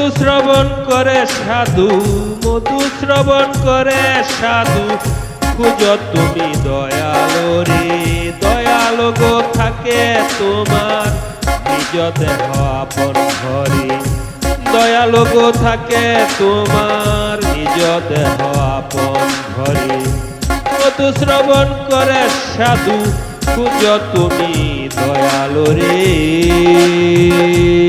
মধু শ্রবণ করে সাধু মধু শ্রবণ করে সাধু। খুঁজ তুমি দয়ালো রে, দয়ালো গো থাকে তোমার। নিজ দেহ আপন ঘরে দয়ালো গো থাকে তোমার। নিজ দেহ আপন ঘরে মধু শ্রবণ করে সাধু। খুঁজ তুমি দয়ালো রে।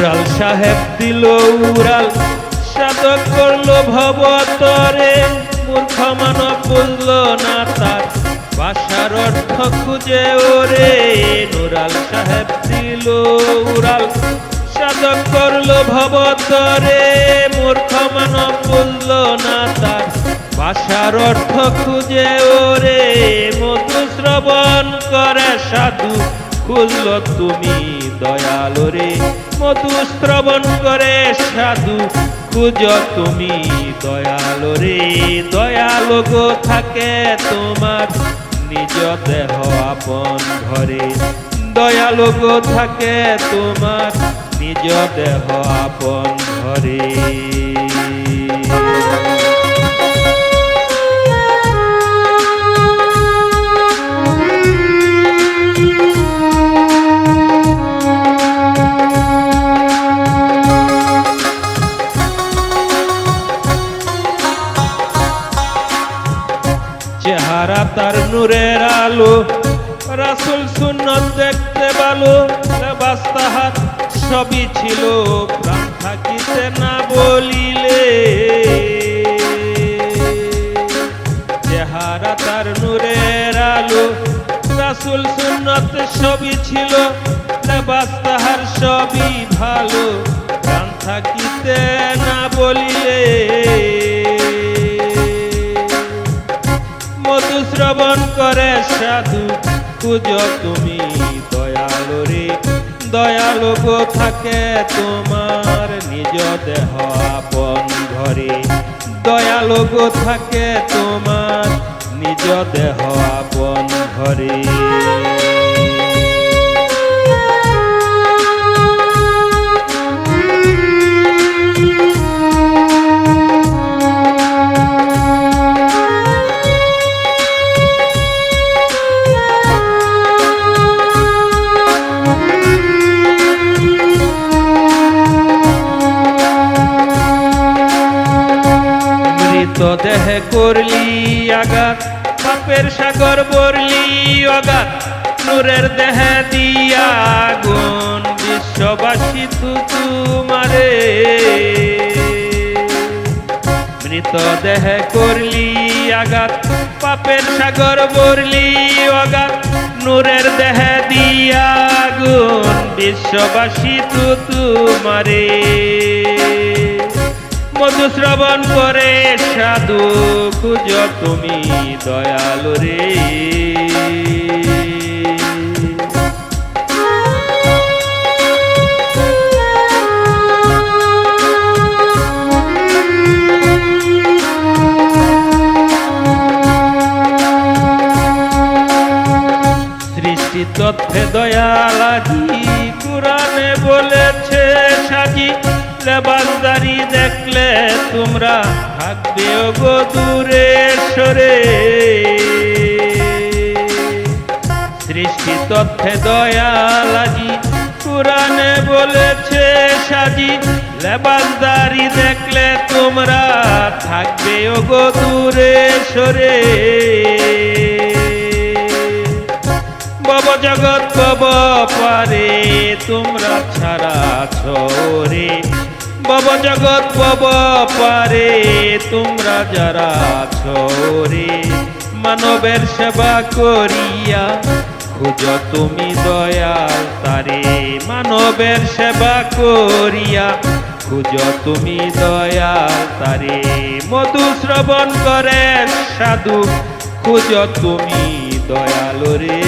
নুরাল সাহেব দিল উড়াল। সাধক করল ভবতরে, মূর্খ মানব বুঝল না তার। ভাষার অর্থ খুঁজে ওরে, নুরাল সাহেব দিল উড়াল। সাধক করল ভবতরে, মূর্খ মানব বুঝল না তার। ভাষার অর্থ খুঁজে ওরে, মধু শ্রবণ করে সাধু। খুলল তুমি দয়ালো রে মধু শ্রবণ করে সাধু। খুঁজ তুমি দয়ালোরে দয়ালো গো থাকে তোমার। নিজ দেহ আপন ঘরে, দয়ালো গো থাকে তোমার। নিজ দেহ আপন ঘরে। তার নূরের আলো। রাসুল সুন্নত দেখতে ভালো, লেবাস তাহার সবই ছিল। প্রাণ থাকিতে না বলিলে। চেহারা তার নূরের আলো, রাসুল সুন্নত সবই ছিল। লেবাস তাহার সবই ভালো। প্রাণ থাকিতে খুঁজ তুমি, দয়ালো রে। দয়ালো গো থাকে তোমার নিজ দেহ আপন ঘরে। দয়ালো গো থাকে তোমার নিজ দেহ করলি আঘাত, পাপের সাগর বরলি অগাত নূরের দেহে দিয়া গুণ বিশ্ববাসী তু তুমারে মৃত দেহে করলি আঘাত, পাপের সাগর বরলি অগাত নূরের দেহে দিয়া গুণ বিশ্ববাসী তু তুমারে মধু শ্রবণ করে সাধু খুঁজ তুমি দয়ালু রে। সৃষ্টি তথ্যে দয়ালাজি কোরআনে বলেছে সাজি লেবাসদারি দেখলে তোমরা থাকবে গো দূরে সরে। সৃষ্টি তথ্যে দয়ালাজি কোরআনে বলেছে সাজি। লেবাসদারি দেখলে তোমরা থাকবে গো দূরে সরে। বব জগৎ বব পারে, তোমরা ছাড়া ছোরে। বব জগৎ বব পারে। তোমরা যারা ছোরে মানবের সেবা করিয়া, খুঁজ তুমি দয়াল তারে। মানবের সেবা করিয়া, খুঁজ তুমি দয়াল তারে। মধু শ্রবণ করে সাধু, খুঁজ তুমি দয়াল রে।